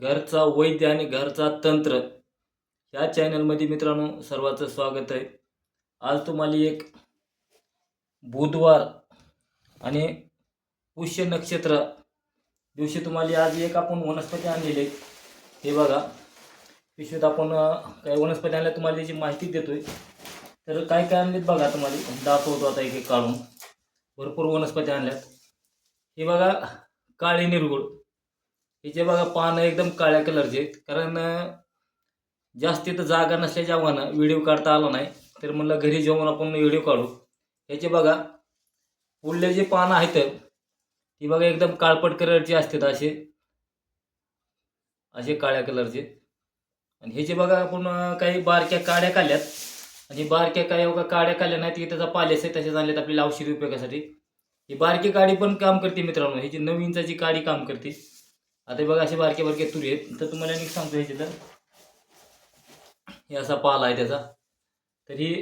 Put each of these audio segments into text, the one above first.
घरचा वैद्य आणि घरचा तंत्र ह्या चॅनलमध्ये मित्रांनो सर्वांचं स्वागत आहे. आज तुम्हाला एक बुधवार आणि पुष्य नक्षत्र दिवशी तुम्हाला आज एक आपण वनस्पती आणलेली आहे. हे बघा. पिशवीत आपण काही वनस्पती आणल्या तुम्हाला त्याची माहिती देतोय. तर काय काय आणलेत बघा तुम्हाला. दाखवतो आता एक एक काढून. भरपूर वनस्पती आणल्यात. हे बघा काळी निरगुड हिचे बघा पानं एकदम काळ्या कलरचे. आहेत कारण जास्ती जास्त जागा नसल्याच्या आव्हानं व्हिडिओ काढता आला नाही. तर म्हणलं घरी जेवण आपण व्हिडिओ काढू. ह्याचे बघा पुढले जे पानं आहेत ती बघा एकदम काळपट कलरची असतात असे. असे काळ्या कलरचे. आणि ह्याचे बघा आपण काही बारक्या काड्या काढल्यात. आणि बारक्या काय बघा काड्या काढल्या नाहीत की त्याचा पालेस आहे तसेच आणलेत आपल्याला औषधी उपयोगासाठी. ही बारकी काडी पण काम करते मित्रांनो. ह्याची नऊ इंचाची काडी काम करते आता हे बघा असे बारके बारके तुरी आहेत. तर तुम्हाला मी सांगतो ह्याचे तर हे असा पाला आहे त्याचा. तर ही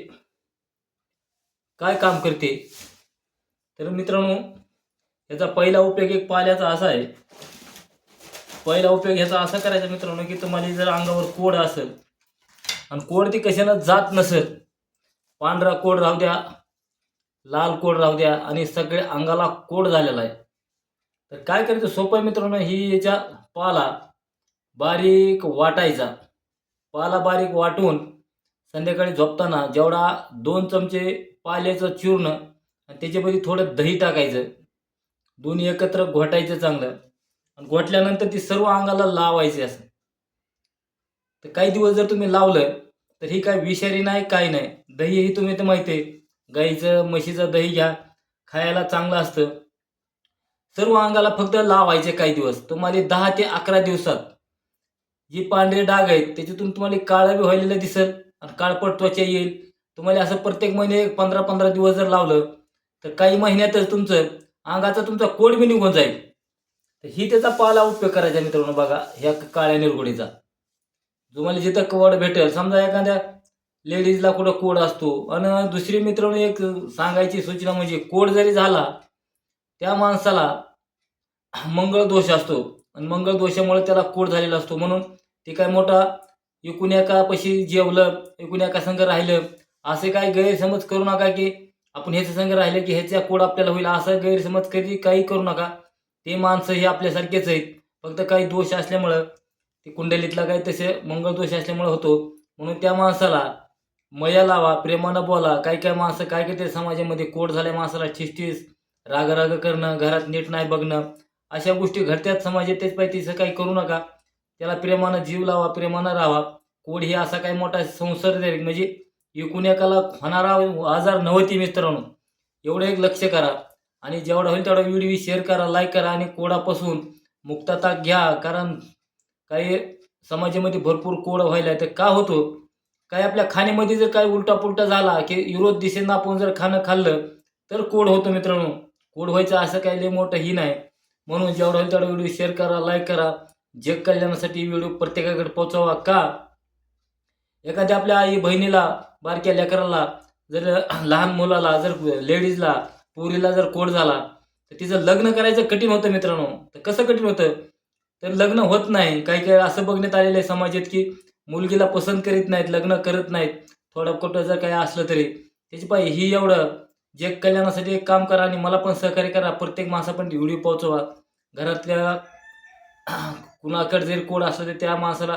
काय काम करते? तर मित्रांनो याचा पहिला उपयोग एक पाल्याचा असा आहे. पहिला उपयोग ह्याचा असा करायचा मित्रांनो की तुम्हाला जर अंगावर कोड असेल आणि कोड ती कशानं जात नसेल पांढरा कोड राहू द्या लाल कोड राहू द्या आणि सगळे अंगाला कोड झालेला आहे. तर काय करायचं सोपं आहे मित्रांनो ही याच्या पाला बारीक वाटायचा. पाला बारीक वाटून संध्याकाळी झोपताना जेवढा दोन चमचे पाल्याचं चूर्ण आणि त्याच्यामध्ये थोडं दही टाकायचं. दोन्ही एकत्र घोटायचं चांगलं. आणि घोटल्यानंतर ती सर्व अंगाला लावायची असं. तर काही दिवस जर तुम्ही लावलं तर ही काय विषारी नाही काय नाही. दही ही तुम्ही तर माहिती आहे. गाईचं म्हशीचं दही घ्या. खायला चांगलं असतं. सर्व अंगाला फक्त लावायचे काही दिवस. तुम्हाला दहा ते अकरा दिवसात जी पांढरे डाग आहेत त्याच्यातून तुम्हाला काळं बी व्हायलेलं दिसेल आणि काळपट त्वचा येईल. तुम्हाला असं प्रत्येक महिने पंधरा पंधरा दिवस जर लावलं तर काही महिन्यातच तुमचं अंगाचा तुमचा कोड बी निघून जाईल. तर ही त्याचा पाला उपयोग करायचा मित्रांनो बघा ह्या काळ्या निरगुडीचा तुम्हाला जिथं कोड भेटेल समजा एखाद्या लेडीजला कुठं कोड असतो. आणि दुसरी मित्रांनो एक सांगायची सूचना म्हणजे कोड जरी झाला त्या माणसाला मंगळ दोष असतो. आणि मंगळ दोषामुळे त्याला कोड झालेला असतो. म्हणून ते काय मोठा एकूण एकापाशी जेवलं एकूण एका संघ राहिलं असे काय गैरसमज करू नका की आपण ह्याचं संघ राहिलं की ह्याचा कोड आपल्याला होईल. असा गैरसमज कधी काही करू नका. ते माणसं हे आपल्यासारखेच आहेत. फक्त काही दोष असल्यामुळं ते कुंडलीतला काही तसे मंगळ दोष असल्यामुळे होतो. म्हणून त्या माणसाला मया लावा प्रेमानं बोला. काही काही माणसं काय काय ते समाजामध्ये कोड झाल्या माणसाला ठिसठीस. राग करणं घरात नीट नाही बघणं अशा गोष्टी घडत्यात समाजात तेच पाहिजे तसं काही करू नका. त्याला प्रेमानं जीव लावा प्रेमानं राहावा. कोड ही असा काही मोठा संसर्ग आहे? म्हणजे एकूण एकाला होणारा आजार नव्हती मित्रांनो. एवढं एक लक्ष करा. आणि जेवढा होईल तेवढा व्हिडिओ शेअर करा लाईक करा आणि कोडापासून मुक्तता घ्या. कारण काही समाजामध्ये भरपूर कोड व्हायला आहे. तर का होतो? काही आपल्या खाण्यामध्ये जर काही उलटा पुलटा झाला की विरोध दिशेनं आपण जर खाणं खाल्लं तर कोड होतो मित्रांनो. कोड व्हायचं असं काही लय मोठं ही नाही. म्हणून जेवढा होईल तेवढा व्हिडिओ शेअर करा लाईक करा. जग कल्याणासाठी व्हिडिओ प्रत्येकाकडे पोहोचवा का? एखाद्या आपल्या आई बहिणीला बारक्या लेकराला जर लहान मुलाला जर लेडीजला पोरीला जर कोड झाला तर तिचं लग्न करायचं कठीण होतं मित्रांनो. तर कसं कठीण होतं? तर लग्न होत नाही. काही काही असं बघण्यात आलेलं आहे समाजात की मुलगीला पसंत करीत नाहीत लग्न करत नाहीत. थोडं कुठं जर काही असलं तरी. त्याची पाहिजे ही एवढं जे कल्याणासाठी एक काम करा आणि मला पण सहकार्य करा. प्रत्येक माणसापर्यंत व्हिडिओ पोहोचवा. घरातल्या कुणाकडे जरी कोड असलं तर त्या माणसाला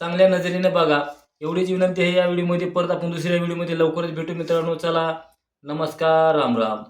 चांगल्या नजरेने बघा. एवढीच विनंती आहे या व्हिडिओमध्ये. परत आपण दुसऱ्या व्हिडिओमध्ये लवकरच भेटू मित्रांनो. चला नमस्कार राम राम.